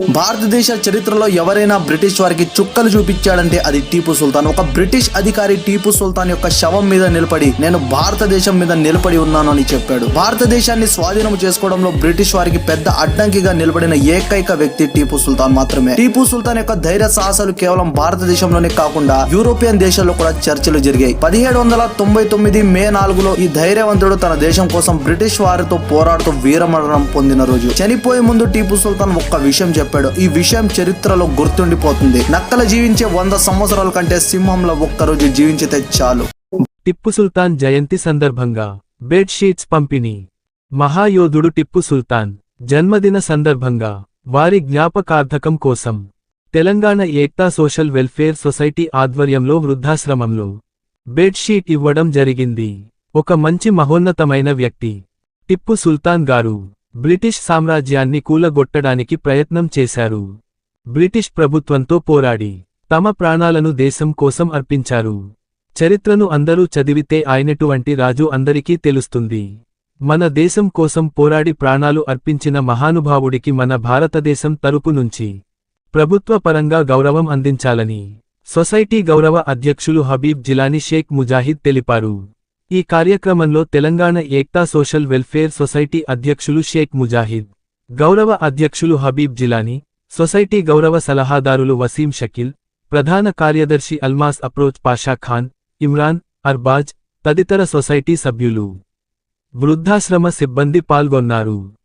భారతదేశ చరిత్రలో ఎవరైనా బ్రిటిష్ వారికి చుక్కలు చూపించాడంటే అది టీపు సుల్తాన్. ఒక బ్రిటిష్ అధికారి టీపు సుల్తాన్ యొక్క శవం మీద నిలబడి నేను భారతదేశం మీద నిలబడి ఉన్నాను అని చెప్పాడు. భారతదేశాన్ని స్వాధీనం చేసుకోవడంలో బ్రిటిష్ వారికి పెద్ద అడ్డంకిగా నిలబడిన ఏకైక వ్యక్తి టీపు సుల్తాన్ మాత్రమే. టీపు సుల్తాన్ యొక్క ధైర్య సాహసాలు కేవలం భారతదేశంలోనే కాకుండా యూరోపియన్ దేశాల్లో కూడా చర్చలు జరిగాయి. పదిహేడు వందల తొంభై తొమ్మిది మే నాలుగులో ఈ ధైర్యవంతుడు తన దేశం కోసం బ్రిటిష్ వారితో పోరాడుతూ వీరమరణం పొందిన రోజు. చనిపోయే ముందు టీపు సుల్తాన్ ఒక్క విషయం చెప్పాడు. ఈ విషయం చరిత్రలో గుర్తుండిపోతుంది. నక్కల జీవించే వంద సంవత్సరాల కంటే సింహంలో ఒక్కరోజు జీవించితే చాలు. టిప్పు సుల్తాన్ జయంతి సందర్భంగా బెడ్షీట్స్ పంపిణీ. మహాయోధుడు టిప్పు సుల్తాన్ జన్మదిన సందర్భంగా వారి జ్ఞాపకార్థకం కోసం Telangana Ekta social welfare society ఆధ్వర్యంలో వృద్ధాశ్రమంలో బెడ్షీట్ ఇవ్వడం జరిగింది. ఒక మంచి మహోన్నతమైన వ్యక్తి. టిప్పు సుల్తాన్ గారు బ్రిటిష్ సామ్రాజ్యాన్ని కూలగొట్టడానికి ప్రయత్నం చేశారు. బ్రిటిష్ ప్రభుత్వంతో పోరాడి తమ ప్రాణాలను దేశం కోసం అర్పించారు. చరిత్రను అందరూ చదివితే ఆయనటువంటి రాజు అందరికీ తెలుస్తుంది. మన దేశం కోసం పోరాడి ప్రాణాలు అర్పించిన మహానుభావుడికి మన భారతదేశం తరపు నుంచి ప్రభుత్వ పరంగా గౌరవం అందించాలని సొసైటీ గౌరవ అధ్యక్షులు హబీబ్ జిలానీ షేక్ ముజాహిద్ తెలిపారు. ఈ కార్యక్రమంలో Telangana Ekta social welfare society అధ్యక్షులు షేక్ ముజాహిద్ గౌరవ అధ్యక్షులు హబీబ్ జిలానీ సొసైటీ గౌరవ సలహాదారులు వసీం షకీల్ ప్రధాన కార్యదర్శి అల్మాస్ అప్రోచ్ పాషా ఖాన్ ఇమ్రాన్ అర్బాజ్ తదితర సొసైటీ సభ్యులు. వృద్ధాశ్రమ సిబ్బంది పాల్గొన్నారు.